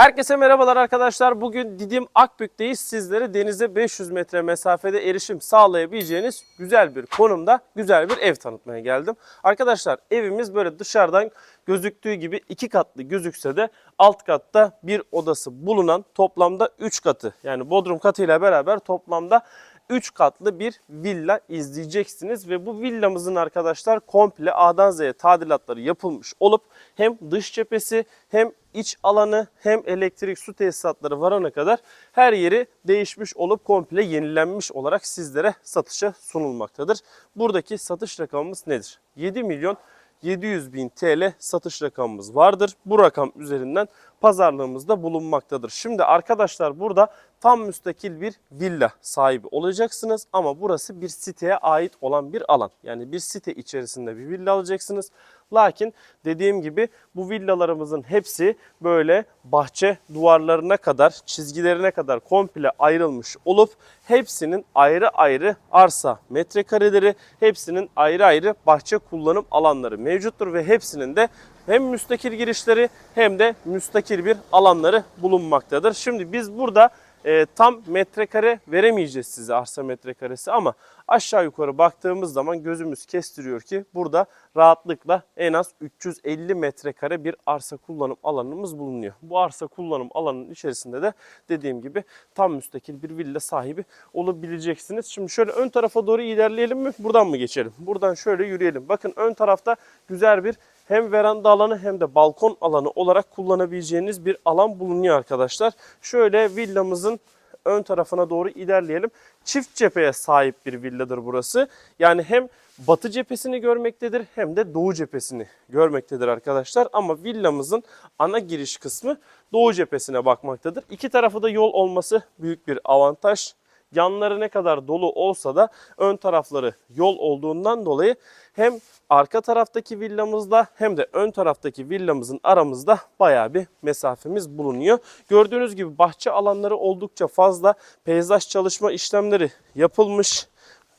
Herkese merhabalar arkadaşlar. Bugün Didim Akbük'teyiz. Sizlere denize 500 metre mesafede erişim sağlayabileceğiniz güzel bir konumda güzel bir ev tanıtmaya geldim. Arkadaşlar evimiz böyle dışarıdan gözüktüğü gibi iki katlı gözükse de alt katta bir odası bulunan toplamda 3 katı yani bodrum katıyla beraber toplamda 3 katlı bir villa izleyeceksiniz ve bu villamızın arkadaşlar komple A'dan Z'ye tadilatları yapılmış olup hem dış cephesi hem iç alanı hem elektrik su tesisatları varana kadar her yeri değişmiş olup komple yenilenmiş olarak sizlere satışa sunulmaktadır. Buradaki satış rakamımız nedir? 7 milyon 700 bin TL satış rakamımız vardır. Bu rakam üzerinden pazarlığımızda bulunmaktadır. Şimdi arkadaşlar burada tam müstakil bir villa sahibi olacaksınız ama burası bir siteye ait olan bir alan. Yani bir site içerisinde bir villa alacaksınız. Lakin dediğim gibi bu villalarımızın hepsi böyle bahçe duvarlarına kadar, çizgilerine kadar komple ayrılmış olup hepsinin ayrı ayrı arsa metrekareleri, hepsinin ayrı ayrı bahçe kullanım alanları mevcuttur ve hepsinin de hem müstakil girişleri hem de müstakil bir alanları bulunmaktadır. Şimdi biz burada e, tam metrekare veremeyeceğiz size arsa metrekaresi ama aşağı yukarı baktığımız zaman gözümüz kestiriyor ki burada rahatlıkla en az 350 metrekare bir arsa kullanım alanımız bulunuyor. Bu arsa kullanım alanının içerisinde de dediğim gibi tam müstakil bir villa sahibi olabileceksiniz. Şimdi şöyle ön tarafa doğru ilerleyelim mi? Buradan mı geçelim? Buradan şöyle yürüyelim. Bakın ön tarafta güzel bir hem veranda alanı hem de balkon alanı olarak kullanabileceğiniz bir alan bulunuyor arkadaşlar. Şöyle villamızın ön tarafına doğru ilerleyelim. Çift cepheye sahip bir villadır burası. Yani hem batı cephesini görmektedir hem de doğu cephesini görmektedir arkadaşlar. Ama villamızın ana giriş kısmı doğu cephesine bakmaktadır. İki tarafı da yol olması büyük bir avantaj. Yanları ne kadar dolu olsa da ön tarafları yol olduğundan dolayı hem arka taraftaki villamızla hem de ön taraftaki villamızın aramızda bayağı bir mesafemiz bulunuyor. Gördüğünüz gibi bahçe alanları oldukça fazla. Peyzaj çalışma işlemleri yapılmış.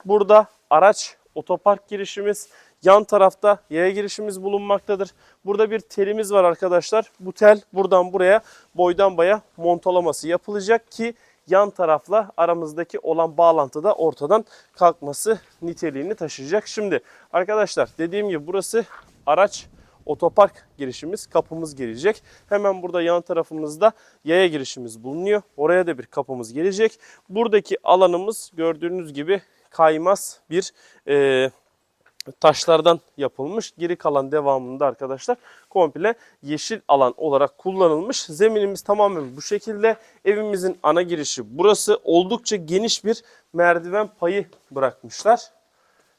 Burada araç otopark girişimiz, yan tarafta yaya girişimiz bulunmaktadır. Burada bir telimiz var arkadaşlar. Bu tel buradan buraya boydan baya montalaması yapılacak ki yan tarafla aramızdaki olan bağlantı da ortadan kalkması niteliğini taşıyacak. Şimdi arkadaşlar dediğim gibi burası araç otopark girişimiz, kapımız gelecek. Hemen burada yan tarafımızda yaya girişimiz bulunuyor. Oraya da bir kapımız gelecek. Buradaki alanımız gördüğünüz gibi kaymaz bir e, taşlardan yapılmış. Geri kalan devamında arkadaşlar komple yeşil alan olarak kullanılmış. Zeminimiz tamamen bu şekilde. Evimizin ana girişi burası. Oldukça geniş bir merdiven payı bırakmışlar.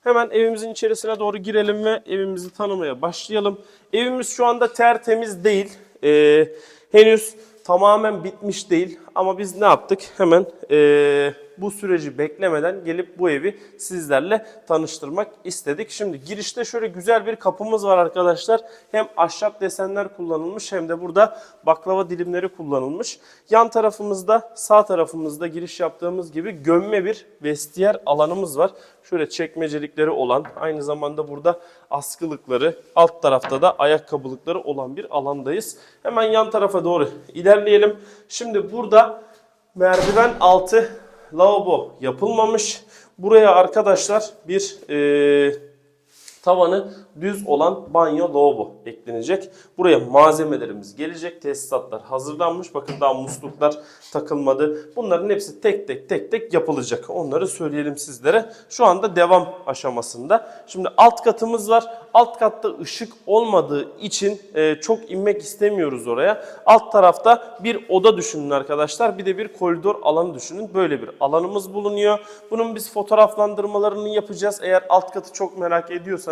Hemen evimizin içerisine doğru girelim ve evimizi tanımaya başlayalım. Evimiz şu anda tertemiz değil. Ee, henüz tamamen bitmiş değil. Ama biz ne yaptık? Hemen ee, bu süreci beklemeden gelip bu evi sizlerle tanıştırmak istedik. Şimdi girişte şöyle güzel bir kapımız var arkadaşlar. Hem ahşap desenler kullanılmış hem de burada baklava dilimleri kullanılmış. Yan tarafımızda sağ tarafımızda giriş yaptığımız gibi gömme bir vestiyer alanımız var. Şöyle çekmecelikleri olan aynı zamanda burada askılıkları alt tarafta da ayakkabılıkları olan bir alandayız. Hemen yan tarafa doğru ilerleyelim. Şimdi burada merdiven altı lavabo yapılmamış. Buraya arkadaşlar bir e, tavanı düz olan banyo lavabo eklenecek. Buraya malzemelerimiz gelecek. Tesisatlar hazırlanmış. Bakın daha musluklar takılmadı. Bunların hepsi tek tek tek tek yapılacak. Onları söyleyelim sizlere. Şu anda devam aşamasında. Şimdi alt katımız var. Alt katta ışık olmadığı için e, çok inmek istemiyoruz oraya. Alt tarafta bir oda düşünün arkadaşlar. Bir de bir koridor alanı düşünün. Böyle bir alanımız bulunuyor. Bunun biz fotoğraflandırmalarını yapacağız. Eğer alt katı çok merak ediyorsanız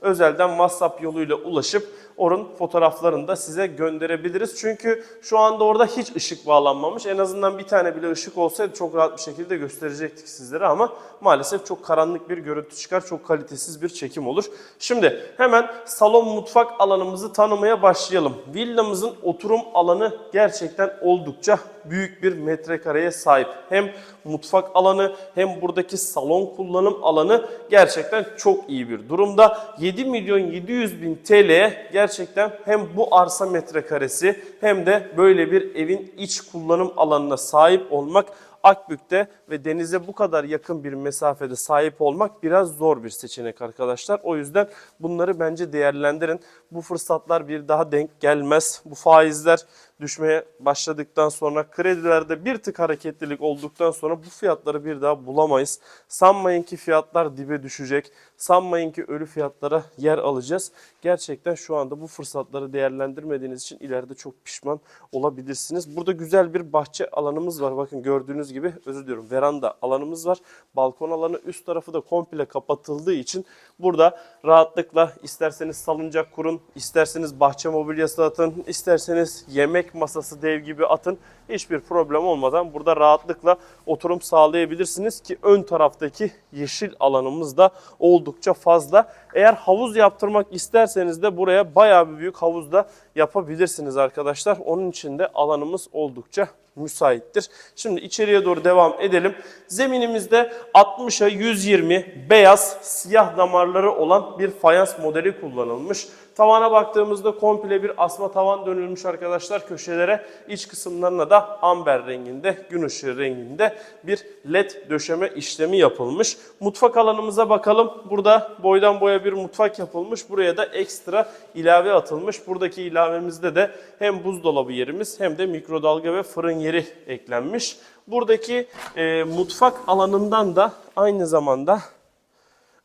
özelden WhatsApp yoluyla ulaşıp onun fotoğraflarını da size gönderebiliriz. Çünkü şu anda orada hiç ışık bağlanmamış. En azından bir tane bile ışık olsaydı çok rahat bir şekilde gösterecektik sizlere ama maalesef çok karanlık bir görüntü çıkar. Çok kalitesiz bir çekim olur. Şimdi hemen salon mutfak alanımızı tanımaya başlayalım. Villamızın oturum alanı gerçekten oldukça büyük bir metrekareye sahip. Hem mutfak alanı hem buradaki salon kullanım alanı gerçekten çok iyi bir durumda. 7 milyon 700 bin TL'ye gerçekten gerçekten hem bu arsa metrekaresi hem de böyle bir evin iç kullanım alanına sahip olmak Akbük'te ve denize bu kadar yakın bir mesafede sahip olmak biraz zor bir seçenek arkadaşlar. O yüzden bunları bence değerlendirin. Bu fırsatlar bir daha denk gelmez. Bu faizler düşmeye başladıktan sonra kredilerde bir tık hareketlilik olduktan sonra bu fiyatları bir daha bulamayız. Sanmayın ki fiyatlar dibe düşecek. Sanmayın ki ölü fiyatlara yer alacağız. Gerçekten şu anda bu fırsatları değerlendirmediğiniz için ileride çok pişman olabilirsiniz. Burada güzel bir bahçe alanımız var. Bakın gördüğünüz gibi özür diliyorum veranda alanımız var. Balkon alanı üst tarafı da komple kapatıldığı için burada rahatlıkla isterseniz salıncak kurun, isterseniz bahçe mobilyası atın, isterseniz yemek masası dev gibi atın. Hiçbir problem olmadan burada rahatlıkla oturum sağlayabilirsiniz ki ön taraftaki yeşil alanımız da oldukça fazla. Eğer havuz yaptırmak isterseniz de buraya bayağı bir büyük havuz da yapabilirsiniz arkadaşlar. Onun için de alanımız oldukça müsaittir. Şimdi içeriye doğru devam edelim. Zeminimizde 60'a 120 beyaz siyah damarları olan bir fayans modeli kullanılmış. Tavana baktığımızda komple bir asma tavan dönülmüş arkadaşlar köşelere. İç kısımlarına da amber renginde, gün ışığı renginde bir led döşeme işlemi yapılmış. Mutfak alanımıza bakalım. Burada boydan boya bir mutfak yapılmış. Buraya da ekstra ilave atılmış. Buradaki ilavemizde de hem buzdolabı yerimiz hem de mikrodalga ve fırın yeri eklenmiş. Buradaki e, mutfak alanından da aynı zamanda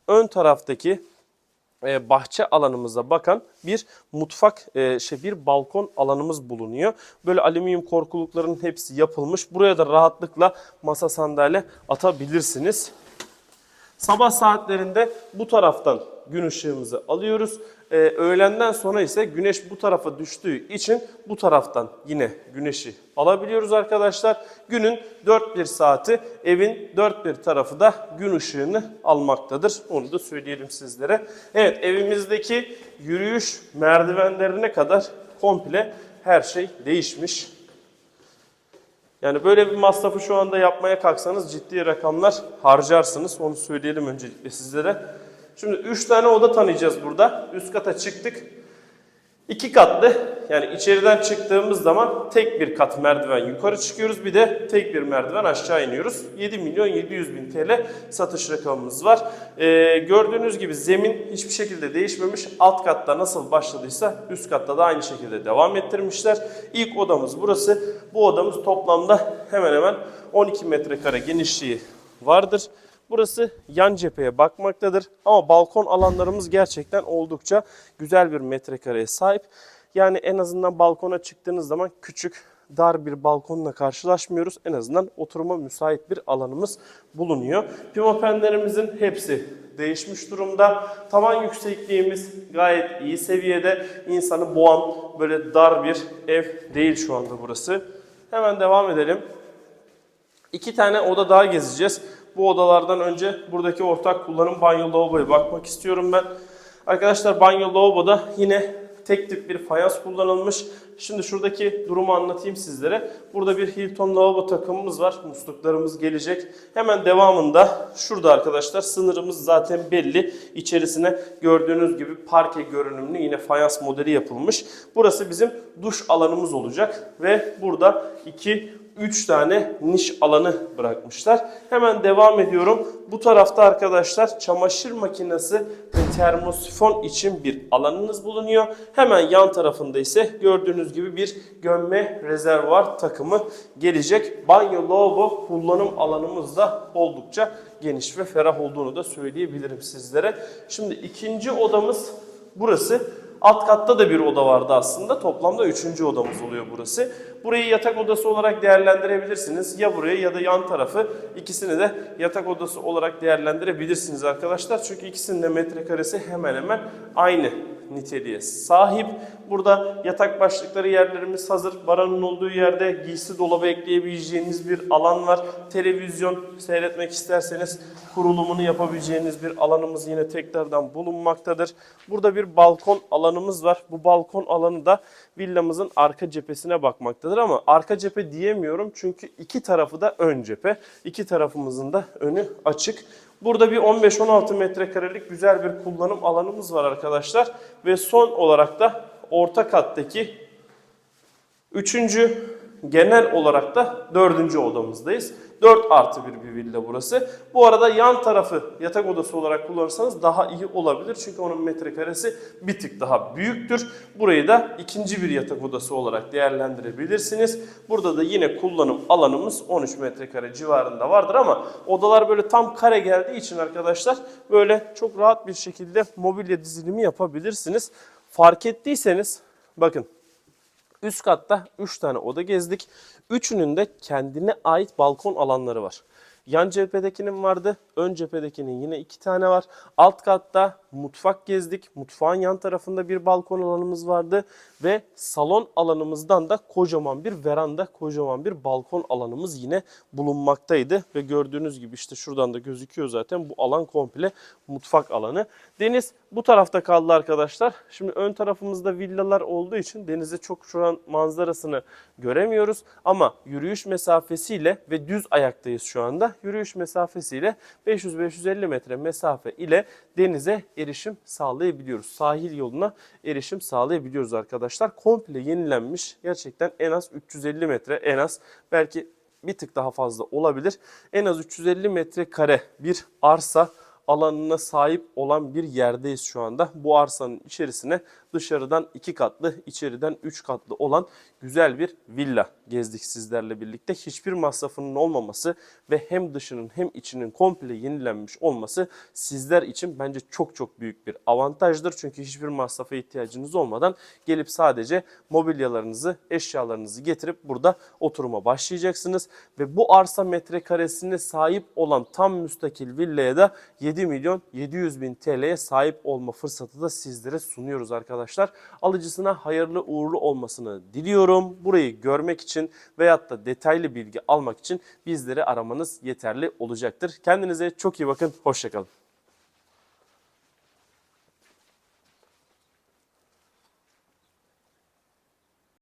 ön taraftaki e, bahçe alanımıza bakan bir mutfak e, şey bir balkon alanımız bulunuyor. Böyle alüminyum korkulukların hepsi yapılmış. Buraya da rahatlıkla masa sandalye atabilirsiniz. Sabah saatlerinde bu taraftan gün ışığımızı alıyoruz. Ee, öğlenden sonra ise güneş bu tarafa düştüğü için bu taraftan yine güneşi alabiliyoruz arkadaşlar. Günün dört bir saati evin dört bir tarafı da gün ışığını almaktadır. Onu da söyleyelim sizlere. Evet evimizdeki yürüyüş merdivenlerine kadar komple her şey değişmiş. Yani böyle bir masrafı şu anda yapmaya kalksanız ciddi rakamlar harcarsınız. Onu söyleyelim öncelikle sizlere. Şimdi 3 tane oda tanıyacağız burada. Üst kata çıktık. İki katlı yani içeriden çıktığımız zaman tek bir kat merdiven yukarı çıkıyoruz. Bir de tek bir merdiven aşağı iniyoruz. 7 milyon 700 bin TL satış rakamımız var. Ee, gördüğünüz gibi zemin hiçbir şekilde değişmemiş. Alt katta nasıl başladıysa üst katta da aynı şekilde devam ettirmişler. İlk odamız burası. Bu odamız toplamda hemen hemen 12 metrekare genişliği vardır. Burası yan cepheye bakmaktadır. Ama balkon alanlarımız gerçekten oldukça güzel bir metrekareye sahip. Yani en azından balkona çıktığınız zaman küçük, dar bir balkonla karşılaşmıyoruz. En azından oturuma müsait bir alanımız bulunuyor. Pimapenlerimizin hepsi değişmiş durumda. Tavan yüksekliğimiz gayet iyi seviyede. İnsanı boğan böyle dar bir ev değil şu anda burası. Hemen devam edelim. İki tane oda daha gezeceğiz. Bu odalardan önce buradaki ortak kullanım banyo lavaboya bakmak istiyorum ben. Arkadaşlar banyo lavaboda yine tek tip bir fayans kullanılmış. Şimdi şuradaki durumu anlatayım sizlere. Burada bir Hilton lavabo takımımız var. Musluklarımız gelecek. Hemen devamında şurada arkadaşlar sınırımız zaten belli. İçerisine gördüğünüz gibi parke görünümlü yine fayans modeli yapılmış. Burası bizim duş alanımız olacak ve burada iki 3 tane niş alanı bırakmışlar. Hemen devam ediyorum. Bu tarafta arkadaşlar çamaşır makinesi ve termosifon için bir alanınız bulunuyor. Hemen yan tarafında ise gördüğünüz gibi bir gömme rezervuar takımı gelecek. Banyo, lavabo kullanım alanımız da oldukça geniş ve ferah olduğunu da söyleyebilirim sizlere. Şimdi ikinci odamız burası. Alt katta da bir oda vardı aslında. Toplamda üçüncü odamız oluyor burası. Burayı yatak odası olarak değerlendirebilirsiniz. Ya burayı ya da yan tarafı ikisini de yatak odası olarak değerlendirebilirsiniz arkadaşlar. Çünkü ikisinin de metrekaresi hemen hemen aynı niteliğe sahip. Burada yatak başlıkları yerlerimiz hazır. Baranın olduğu yerde giysi dolabı ekleyebileceğiniz bir alan var. Televizyon seyretmek isterseniz kurulumunu yapabileceğiniz bir alanımız yine tekrardan bulunmaktadır. Burada bir balkon alanımız var. Bu balkon alanı da villamızın arka cephesine bakmaktadır ama arka cephe diyemiyorum çünkü iki tarafı da ön cephe. İki tarafımızın da önü açık. Burada bir 15-16 metrekarelik güzel bir kullanım alanımız var arkadaşlar. Ve son olarak da orta kattaki Üçüncü, genel olarak da dördüncü odamızdayız. 4 artı bir bir villa burası. Bu arada yan tarafı yatak odası olarak kullanırsanız daha iyi olabilir. Çünkü onun metrekaresi bir tık daha büyüktür. Burayı da ikinci bir yatak odası olarak değerlendirebilirsiniz. Burada da yine kullanım alanımız 13 metrekare civarında vardır ama odalar böyle tam kare geldiği için arkadaşlar böyle çok rahat bir şekilde mobilya dizilimi yapabilirsiniz. Fark ettiyseniz bakın Üst katta 3 tane oda gezdik. Üçünün de kendine ait balkon alanları var. Yan cephedekinin vardı. Ön cephedekinin yine iki tane var. Alt katta mutfak gezdik. Mutfağın yan tarafında bir balkon alanımız vardı. Ve salon alanımızdan da kocaman bir veranda, kocaman bir balkon alanımız yine bulunmaktaydı. Ve gördüğünüz gibi işte şuradan da gözüküyor zaten bu alan komple mutfak alanı. Deniz bu tarafta kaldı arkadaşlar. Şimdi ön tarafımızda villalar olduğu için denize çok şu an manzarasını göremiyoruz. Ama yürüyüş mesafesiyle ve düz ayaktayız şu anda. Yürüyüş mesafesiyle 500-550 metre mesafe ile denize erişim sağlayabiliyoruz. Sahil yoluna erişim sağlayabiliyoruz arkadaşlar. Komple yenilenmiş. Gerçekten en az 350 metre en az belki bir tık daha fazla olabilir. En az 350 metrekare bir arsa alanına sahip olan bir yerdeyiz şu anda. Bu arsanın içerisine dışarıdan iki katlı, içeriden üç katlı olan güzel bir villa gezdik sizlerle birlikte. Hiçbir masrafının olmaması ve hem dışının hem içinin komple yenilenmiş olması sizler için bence çok çok büyük bir avantajdır. Çünkü hiçbir masrafa ihtiyacınız olmadan gelip sadece mobilyalarınızı, eşyalarınızı getirip burada oturuma başlayacaksınız. Ve bu arsa metrekaresine sahip olan tam müstakil villaya da 7 milyon 700 bin TL'ye sahip olma fırsatı da sizlere sunuyoruz arkadaşlar. Alıcısına hayırlı uğurlu olmasını diliyorum. Burayı görmek için veyahut da detaylı bilgi almak için bizleri aramanız yeterli olacaktır. Kendinize çok iyi bakın. Hoşçakalın.